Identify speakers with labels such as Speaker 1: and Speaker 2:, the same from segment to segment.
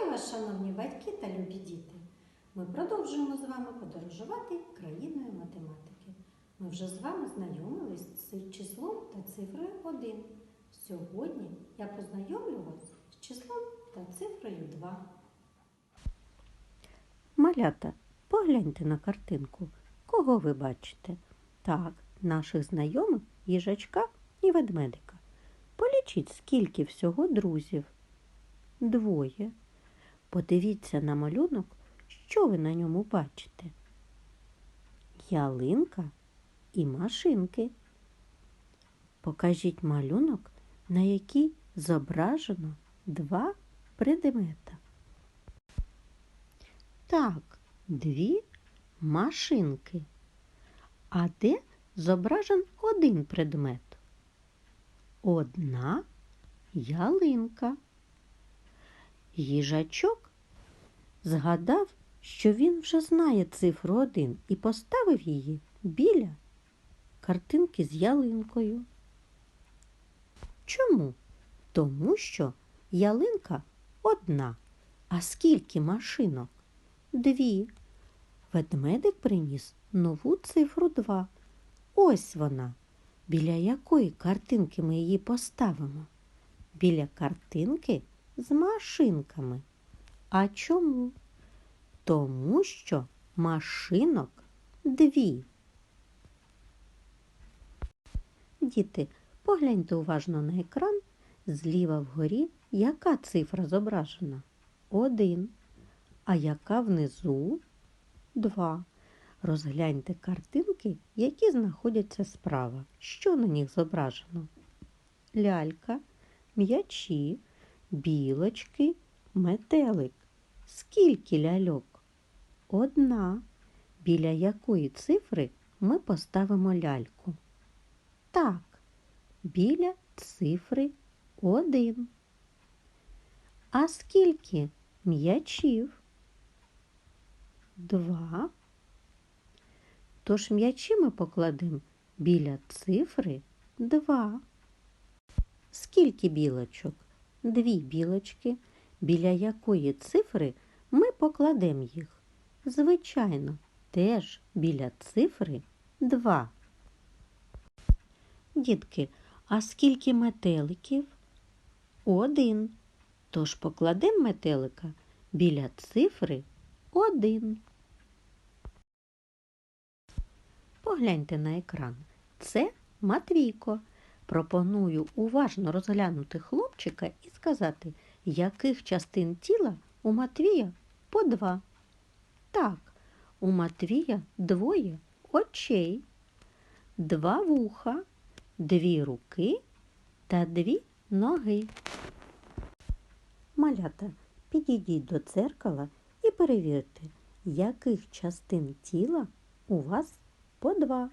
Speaker 1: Вітаю вас, шановні батьки та любі діти! Ми продовжуємо з вами подорожувати країною математики. Ми вже з вами знайомились з числом та цифрою 1. Сьогодні я познайомлю вас з числом та цифрою 2.
Speaker 2: Малята, погляньте на картинку. Кого ви бачите? Так, наших знайомих їжачка і ведмедика. Полічіть, скільки всього друзів. Двоє. Подивіться на малюнок, що ви на ньому бачите. Ялинка і машинки. Покажіть малюнок, на який зображено два предмета. Так, дві машинки. А де зображен один предмет? Одна ялинка. Їжачок згадав, що він вже знає цифру один і поставив її біля картинки з ялинкою. Чому? Тому що ялинка одна. А скільки машинок? Дві. Ведмедик приніс нову цифру два. Ось вона. Біля якої картинки ми її поставимо? Біля картинки з машинками. А чому? Тому що машинок дві. Діти, погляньте уважно на екран. Зліва вгорі яка цифра зображена? Один. А яка внизу? Два. Розгляньте картинки, які знаходяться справа. Що на них зображено? Лялька, м'ячі, білочки, метелик. Скільки ляльок? Одна. Біля якої цифри ми поставимо ляльку? Так, біля цифри один. А скільки м'ячів? Два. Тож м'ячі ми покладемо біля цифри два. Скільки білочок? Дві білочки. Біля якої цифри ми покладемо їх? Звичайно, теж біля цифри два. Дітки, а скільки метеликів? Один. Тож покладемо метелика біля цифри один. Погляньте на екран. Це Матвійко. Пропоную уважно розглянути хлопчика і сказати, яких частин тіла у Матвія по два. Так, у Матвія двоє очей, два вуха, дві руки та дві ноги. Малята, підійдіть до дзеркала і перевірте, яких частин тіла у вас по два.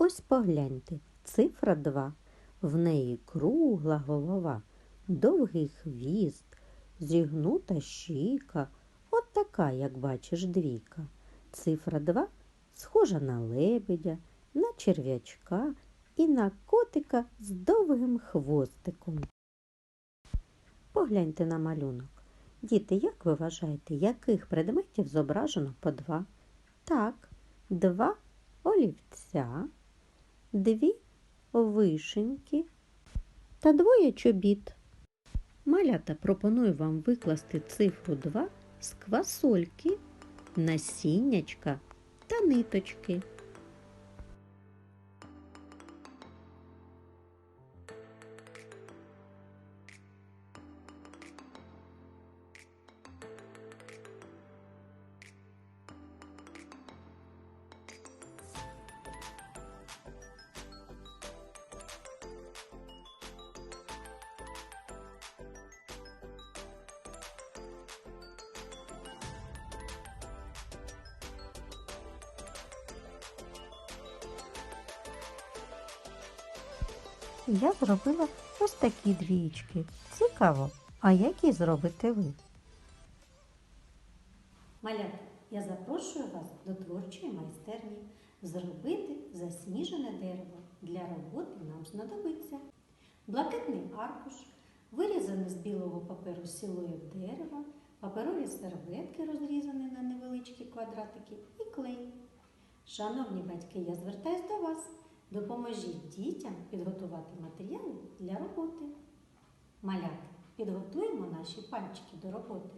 Speaker 2: Ось погляньте, цифра 2. В неї кругла голова, довгий хвіст, зігнута щіка. От така, як бачиш, двійка. Цифра 2 схожа на лебедя, на черв'ячка і на котика з довгим хвостиком. Погляньте на малюнок. Діти, як ви вважаєте, яких предметів зображено по два? Так, два олівця, дві вишеньки та двоє чобіт. Малята пропоную вам викласти цифру 2 з квасольки, насіннячка та ниточки. Я зробила ось такі двієчки. Цікаво, а які зробите ви?
Speaker 1: Малята, я запрошую вас до творчої майстерні зробити засніжене дерево. Для роботи нам знадобиться блакитний аркуш, Вирізаний з білого паперу силует дерева, паперові серветки розрізані на невеличкі квадратики і клей. Шановні батьки, я звертаюсь до вас. Допоможіть дітям підготувати матеріали для роботи. Малята, підготуємо наші пальчики до роботи.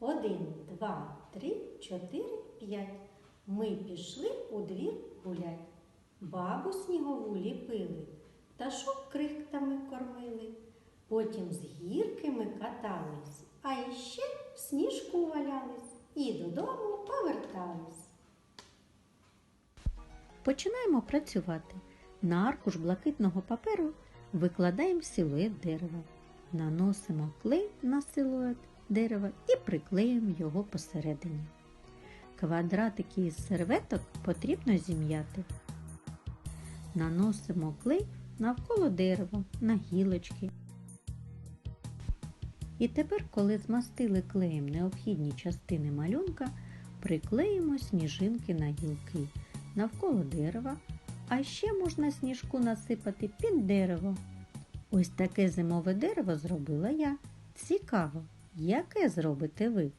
Speaker 1: Один, два, три, чотири, п'ять. Ми пішли у двір гулять. Бабу снігову ліпили, пташок крихтами кормили. Потім з гірки ми катались, а іще в сніжку валялись і додому повертались.
Speaker 2: Починаємо працювати. На аркуш блакитного паперу викладаємо силует дерева. Наносимо клей на силует дерева і приклеїмо його посередині. Квадратики із серветок потрібно зім'яти. Наносимо клей навколо дерева, на гілочки. І тепер, коли змастили клеєм необхідні частини малюнка, приклеїмо сніжинки на гілки навколо дерева, а ще можна сніжку насипати під дерево. Ось таке зимове дерево зробила я. Цікаво, яке зробите ви?